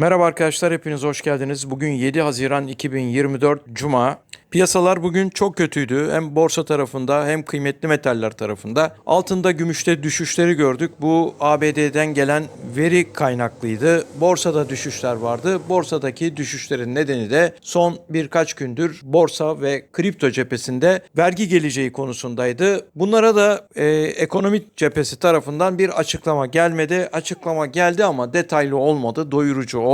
Merhaba arkadaşlar hepiniz hoş geldiniz. Bugün 7 Haziran 2024 Cuma. Piyasalar bugün çok kötüydü. Hem borsa tarafında hem kıymetli metaller tarafında. Altında gümüşte düşüşleri gördük. Bu ABD'den gelen veri kaynaklıydı. Borsada düşüşler vardı. Borsadaki düşüşlerin nedeni de son birkaç gündür borsa ve kripto cephesinde vergi geleceği konusundaydı. Bunlara da e, ekonomi cephesi tarafından bir açıklama gelmedi. Açıklama geldi ama detaylı olmadı, doyurucu olmadı,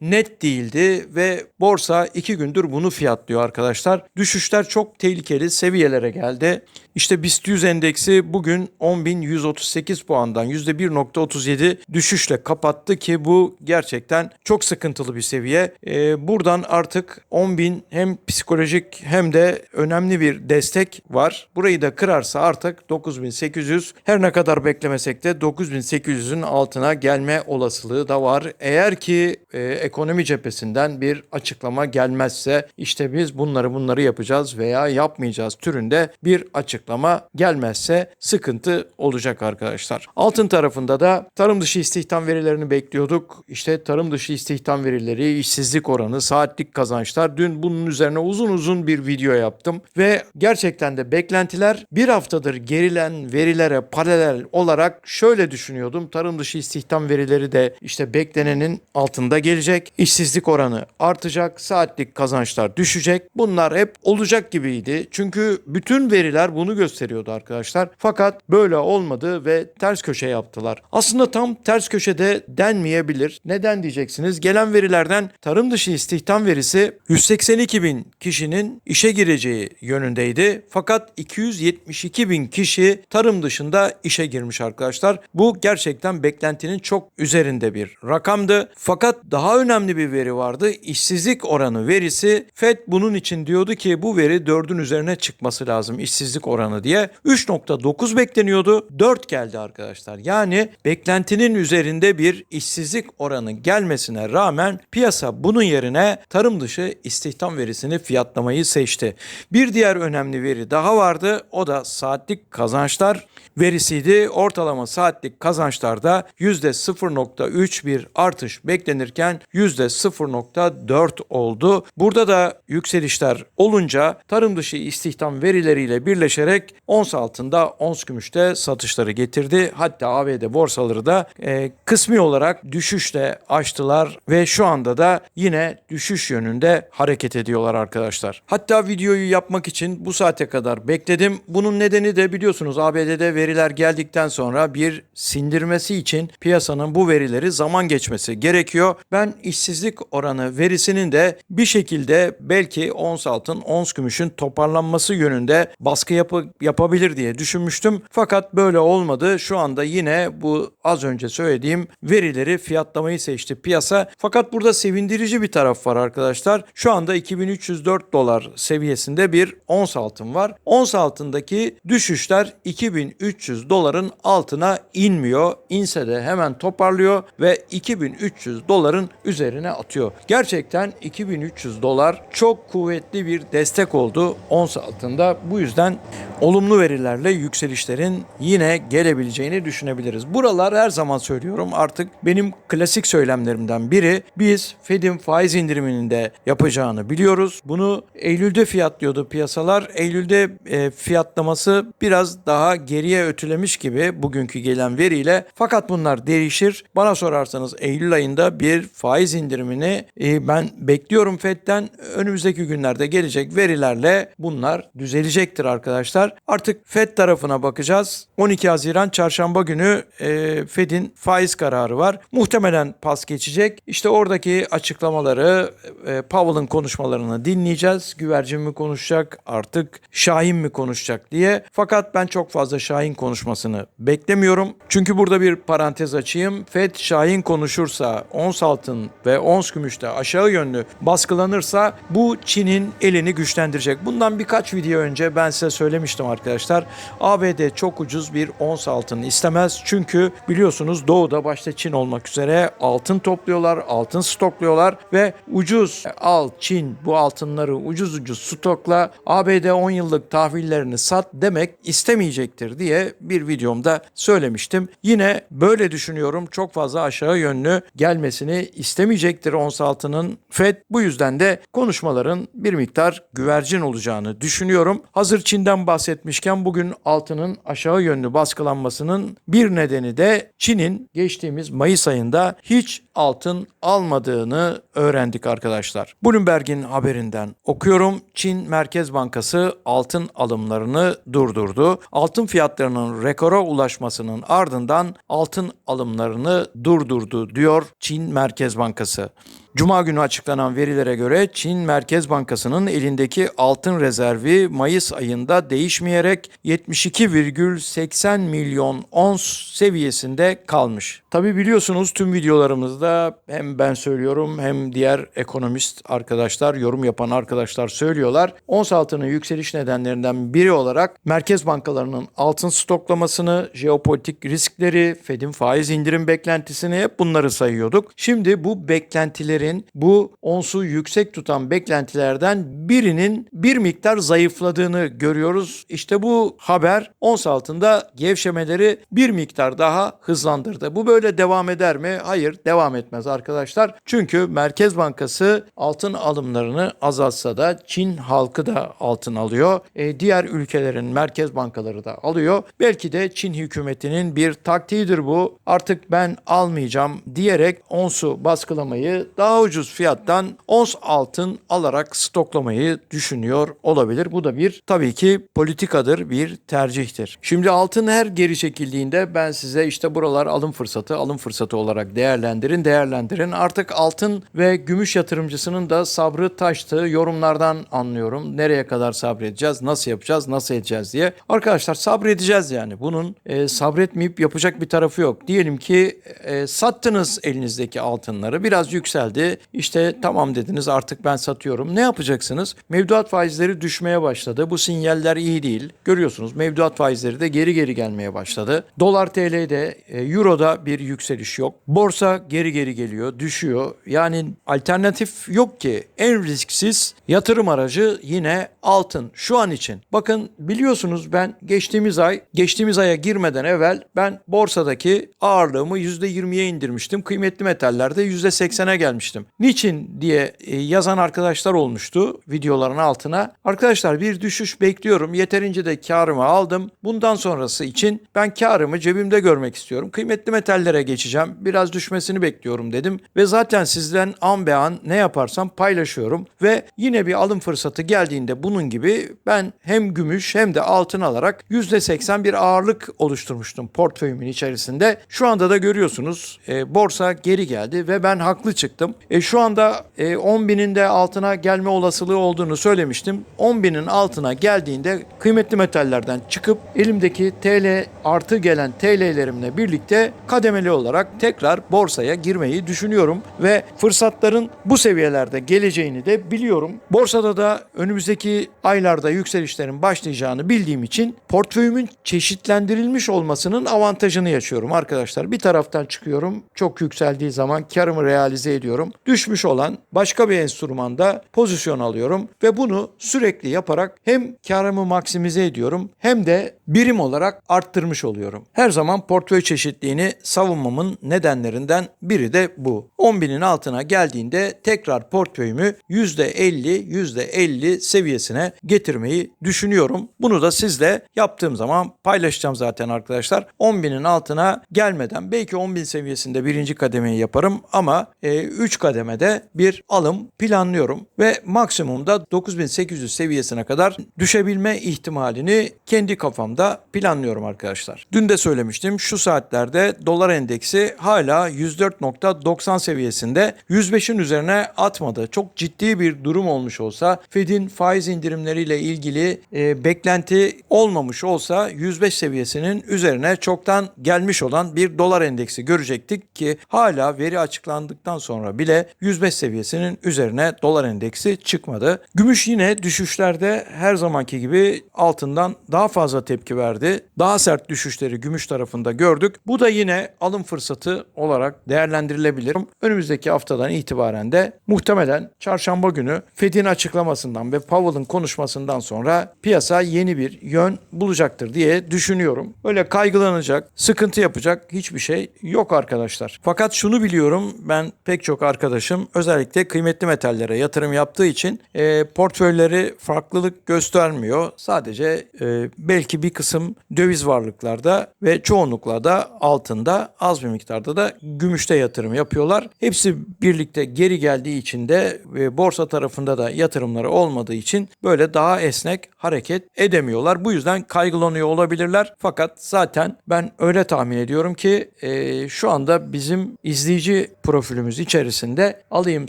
net değildi ve borsa iki gündür bunu fiyatlıyor arkadaşlar. Düşüşler çok tehlikeli seviyelere geldi. İşte BIST 100 endeksi bugün 10.138 puandan %1.37 düşüşle kapattı ki bu gerçekten çok sıkıntılı bir seviye. Ee, buradan artık 10.000 hem psikolojik hem de önemli bir destek var. Burayı da kırarsa artık 9.800 her ne kadar beklemesek de 9.800'ün altına gelme olasılığı da var. Eğer ki e, ekonomi cephesinden bir açıklama gelmezse işte biz bunları bunları yapacağız veya yapmayacağız türünde bir açıklama gelmezse sıkıntı olacak arkadaşlar. Altın tarafında da tarım dışı istihdam verilerini bekliyorduk. İşte tarım dışı istihdam verileri, işsizlik oranı, saatlik kazançlar. Dün bunun üzerine uzun uzun bir video yaptım ve gerçekten de beklentiler bir haftadır gerilen verilere paralel olarak şöyle düşünüyordum. Tarım dışı istihdam verileri de işte beklenenin altında gelecek. İşsizlik oranı artacak, saatlik kazançlar düşecek. Bunlar hep olacak gibiydi. Çünkü bütün veriler bunu gösteriyordu arkadaşlar. Fakat böyle olmadı ve ters köşe yaptılar. Aslında tam ters köşede denmeyebilir. Neden diyeceksiniz? Gelen verilerden tarım dışı istihdam verisi 182 bin kişinin işe gireceği yönündeydi. Fakat 272 bin kişi tarım dışında işe girmiş arkadaşlar. Bu gerçekten beklentinin çok üzerinde bir rakamdı. Fakat daha önemli bir veri vardı. İşsizlik oranı verisi FED bunun için diyordu ki bu veri 4'ün üzerine çıkması lazım işsizlik oranı diye. 3.9 bekleniyordu. 4 geldi arkadaşlar. Yani beklentinin üzerinde bir işsizlik oranı gelmesine rağmen piyasa bunun yerine tarım dışı istihdam verisini fiyatlamayı seçti. Bir diğer önemli veri daha vardı. O da saatlik kazançlar verisiydi. Ortalama saatlik kazançlarda %0.3 bir artış beklenirken %0.4 oldu. Burada da yükselişler olunca tarım dışı istihdam verileriyle birleşerek ons altında ons gümüşte satışları getirdi. Hatta ABD borsaları da e, kısmi olarak düşüşle açtılar ve şu anda da yine düşüş yönünde hareket ediyorlar arkadaşlar. Hatta videoyu yapmak için bu saate kadar bekledim. Bunun nedeni de biliyorsunuz ABD'de veriler geldikten sonra bir sindirmesi için piyasanın bu verileri zaman geçmesi gerekiyor. Ben işsizlik oranı verisinin de bir şekilde belki ons altın, ons gümüşün toparlanması yönünde baskı yapı, yapabilir diye düşünmüştüm. Fakat böyle olmadı. Şu anda yine bu az önce söylediğim verileri fiyatlamayı seçti piyasa. Fakat burada sevindirici bir taraf var arkadaşlar. Şu anda 2304 dolar seviyesinde bir ons altın var. Ons altındaki düşüşler 2300 doların altına inmiyor. İnse de hemen toparlıyor ve 2300 doların üzerine atıyor. Gerçekten 2300 dolar çok kuvvetli bir destek oldu ons altında. Bu yüzden olumlu verilerle yükselişlerin yine gelebileceğini düşünebiliriz. Buralar her zaman söylüyorum artık benim klasik söylemlerimden biri. Biz Fed'in faiz indiriminin de yapacağını biliyoruz. Bunu Eylül'de fiyatlıyordu piyasalar. Eylül'de e, fiyatlaması biraz daha geriye ötülemiş gibi bugünkü gelen veriyle. Fakat bunlar değişir. Bana sorarsanız Eylül ayında bir faiz indirimini e, ben bekliyorum Fed'den. Önümüzdeki günlerde gelecek verilerle bunlar düzelecektir arkadaşlar. Artık Fed tarafına bakacağız. 12 Haziran çarşamba günü e, Fed'in faiz kararı var. Muhtemelen pas geçecek. İşte oradaki açıklamaları, e, Powell'ın konuşmalarını dinleyeceğiz. Güvercin mi konuşacak, artık Şahin mi konuşacak diye. Fakat ben çok fazla Şahin konuşmasını beklemiyorum. Çünkü burada bir parantez açayım. Fed Şahin konuşursa, ons altın ve ons gümüşte aşağı yönlü baskılanırsa bu Çin'in elini güçlendirecek. Bundan birkaç video önce ben size söylemiştim söylemiştim arkadaşlar. ABD çok ucuz bir ons altın istemez. Çünkü biliyorsunuz doğuda başta Çin olmak üzere altın topluyorlar, altın stokluyorlar ve ucuz al Çin bu altınları ucuz ucuz stokla ABD 10 yıllık tahvillerini sat demek istemeyecektir diye bir videomda söylemiştim. Yine böyle düşünüyorum. Çok fazla aşağı yönlü gelmesini istemeyecektir ons altının. Fed bu yüzden de konuşmaların bir miktar güvercin olacağını düşünüyorum. Hazır Çin'den bahsetmişken bugün altının aşağı yönlü baskılanmasının bir nedeni de Çin'in geçtiğimiz Mayıs ayında hiç altın almadığını öğrendik arkadaşlar. Bloomberg'in haberinden okuyorum. Çin Merkez Bankası altın alımlarını durdurdu. Altın fiyatlarının rekora ulaşmasının ardından altın alımlarını durdurdu diyor Çin Merkez Bankası. Cuma günü açıklanan verilere göre Çin Merkez Bankası'nın elindeki altın rezervi Mayıs ayında değişmeyerek 72,80 milyon ons seviyesinde kalmış. Tabi biliyorsunuz tüm videolarımızda hem ben söylüyorum hem diğer ekonomist arkadaşlar, yorum yapan arkadaşlar söylüyorlar. Ons altının yükseliş nedenlerinden biri olarak merkez bankalarının altın stoklamasını, jeopolitik riskleri, Fed'in faiz indirim beklentisini hep bunları sayıyorduk. Şimdi bu beklentileri bu onsu yüksek tutan beklentilerden birinin bir miktar zayıfladığını görüyoruz. İşte bu haber ons altında gevşemeleri bir miktar daha hızlandırdı. Bu böyle devam eder mi? Hayır devam etmez arkadaşlar. Çünkü Merkez Bankası altın alımlarını azaltsa da Çin halkı da altın alıyor. E, diğer ülkelerin merkez bankaları da alıyor. Belki de Çin hükümetinin bir taktiğidir bu. Artık ben almayacağım diyerek onsu baskılamayı daha ucuz fiyattan ons altın alarak stoklamayı düşünüyor olabilir. Bu da bir tabii ki politikadır, bir tercihtir. Şimdi altın her geri çekildiğinde ben size işte buralar alım fırsatı, alım fırsatı olarak değerlendirin, değerlendirin. Artık altın ve gümüş yatırımcısının da sabrı taştığı yorumlardan anlıyorum. Nereye kadar sabredeceğiz, nasıl yapacağız, nasıl edeceğiz diye. Arkadaşlar sabredeceğiz yani. Bunun e, sabretmeyip yapacak bir tarafı yok. Diyelim ki e, sattınız elinizdeki altınları, biraz yükseldi. İşte tamam dediniz artık ben satıyorum. Ne yapacaksınız? Mevduat faizleri düşmeye başladı. Bu sinyaller iyi değil. Görüyorsunuz mevduat faizleri de geri geri gelmeye başladı. Dolar TL'de, e, Euro'da bir yükseliş yok. Borsa geri geri geliyor, düşüyor. Yani alternatif yok ki. En risksiz yatırım aracı yine altın şu an için. Bakın biliyorsunuz ben geçtiğimiz ay, geçtiğimiz aya girmeden evvel ben borsadaki ağırlığımı %20'ye indirmiştim. Kıymetli metallerde %80'e gelmiştim. Niçin diye e, yazan arkadaşlar olmuştu videoların altına. Arkadaşlar bir düşüş bekliyorum. Yeterince de karımı aldım. Bundan sonrası için ben karımı cebimde görmek istiyorum. Kıymetli metallere geçeceğim. Biraz düşmesini bekliyorum dedim. Ve zaten sizden an be an ne yaparsam paylaşıyorum. Ve yine bir alım fırsatı geldiğinde bunun gibi ben hem gümüş hem de altın alarak %80 bir ağırlık oluşturmuştum portföyümün içerisinde. Şu anda da görüyorsunuz e, borsa geri geldi ve ben haklı çıktım. E, şu anda e, 10 binin de altına gelme olasılığı olduğunu söylemiştim. 10 binin altına geldiğinde kıymetli metallerden çıkıp elimdeki TL artı gelen TL'lerimle birlikte kademeli olarak tekrar borsaya girmeyi düşünüyorum ve fırsatların bu seviyelerde geleceğini de biliyorum. Borsada da önümüzdeki aylarda yükselişlerin başlayacağını bildiğim için portföyümün çeşitlendirilmiş olmasının avantajını yaşıyorum arkadaşlar. Bir taraftan çıkıyorum çok yükseldiği zaman karımı realize ediyorum. Düşmüş olan başka bir enstrümanda pozisyon alıyorum ve bunu sürekli yaparak hem karımı maksimize ediyorum hem de birim olarak arttırmış oluyorum. Her zaman portföy çeşitliğini savunmamın nedenlerinden biri de bu. 10 binin altına geldiğinde tekrar portföyümü %50 %50 seviyesine getirmeyi düşünüyorum. Bunu da sizle yaptığım zaman paylaşacağım zaten arkadaşlar. 10 binin altına gelmeden belki 10 bin seviyesinde birinci kademeyi yaparım ama 3 kademede bir alım planlıyorum ve maksimumda 9800 seviyesine kadar düşebilme ihtimalini kendi kafamda planlıyorum arkadaşlar. Dün de söylemiştim şu saatlerde dolar endeksi hala 104.90 seviyesinde 105'in üzerine atmadı. Çok ciddi bir durum olmuş olsa Fed'in faiz indirimleriyle ilgili e, beklenti olmamış olsa 105 seviyesinin üzerine çoktan gelmiş olan bir dolar endeksi görecektik ki hala veri açıklandıktan sonra bile 105 seviyesinin üzerine dolar endeksi çıkmadı. Gümüş yine düşüşlerde her zamanki gibi altından daha fazla tepki verdi. Daha sert düşüşleri gümüş tarafında gördük. Bu da yine alım fırsatı olarak değerlendirilebilir. Önümüzdeki haftadan itibaren de muhtemelen çarşamba günü Fed'in açıklamasından ve Powell'ın konuşmasından sonra piyasa yeni bir yön bulacaktır diye düşünüyorum. Öyle kaygılanacak, sıkıntı yapacak hiçbir şey yok arkadaşlar. Fakat şunu biliyorum ben pek çok arkadaşım özellikle kıymetli metallere yatırım yaptığı için e, portföyleri farklılık göstermiyor. Sadece e, belki bir kısım döviz varlıklarda ve çoğunlukla da altında az bir miktarda da gümüşte yatırım yapıyorlar. Hepsi birlikte geri geldiği için de e, borsa tarafında da yatırımları olmadığı için böyle daha esnek hareket edemiyorlar. Bu yüzden kaygılanıyor olabilirler. Fakat zaten ben öyle tahmin ediyorum ki e, şu anda bizim izleyici profilimiz içerisinde alayım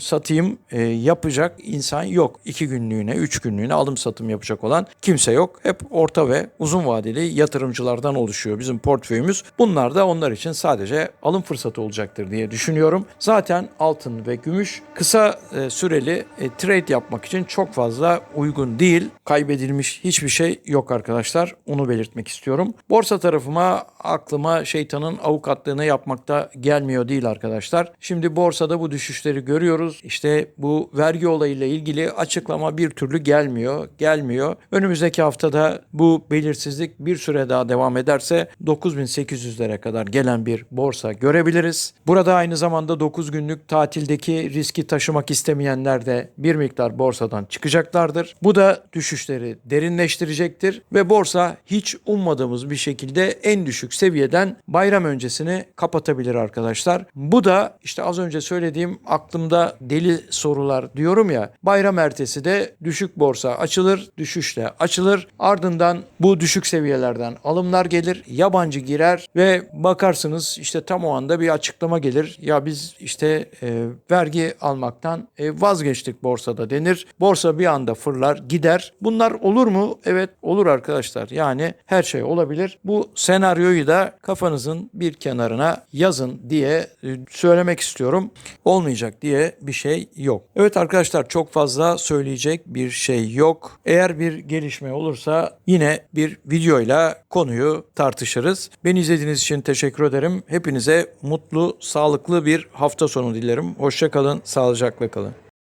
satayım e, yapacak insan yok. 2 günlüğüne, 3 günlüğüne alım satım yapacak olan kimse yok. Hep orta ve uzun vadeli yatırımcılardan oluşuyor bizim portföyümüz. Bunlar da onlar için sadece alım fırsatı olacaktır diye düşünüyorum. Zaten altın ve gümüş kısa e, süreli e, trade yapmak için çok fazla uygun değil. Kaybedilmiş hiçbir şey yok arkadaşlar. Onu belirtmek istiyorum. Borsa tarafıma aklıma şeytanın avukatlığını yapmakta gelmiyor değil arkadaşlar. Şimdi borsada bu düşüşleri görüyoruz. İşte bu vergi olayıyla ilgili açıklama bir türlü gelmiyor. Gelmiyor. Önümüzdeki haftada bu belirsizlik bir süre daha devam ederse 9800'lere kadar gelen bir borsa görebiliriz. Burada aynı zamanda 9 günlük tatildeki riski taşımak istemeyenler de bir miktar borsadan çıkacaklardır. Bu da düşüşleri derinleştirecektir ve borsa hiç ummadığımız bir şekilde en düşük seviyeden bayram öncesini kapatabilir arkadaşlar. Bu da işte az önce söylediğim aklımda deli sorular diyorum ya. Bayram ertesi de düşük borsa açılır, düşüşle açılır. Ardından bu düşük seviyelerden alımlar gelir, yabancı girer ve bakarsınız işte tam o anda bir açıklama gelir. Ya biz işte e, vergi almaktan e, vazgeçtik borsada denir. Borsa bir anda fırlar, gider. Bunlar olur mu? Evet olur arkadaşlar. Yani her şey olabilir. Bu senaryoyu da kafanızın bir kenarına yazın diye e, söylemek istiyorum. Olmayacak diye bir şey yok. Evet arkadaşlar çok fazla söyleyecek bir şey yok. Eğer bir gelişme olursa yine bir videoyla konuyu tartışırız. Beni izlediğiniz için teşekkür ederim. Hepinize mutlu, sağlıklı bir hafta sonu dilerim. Hoşça kalın, sağlıcakla kalın.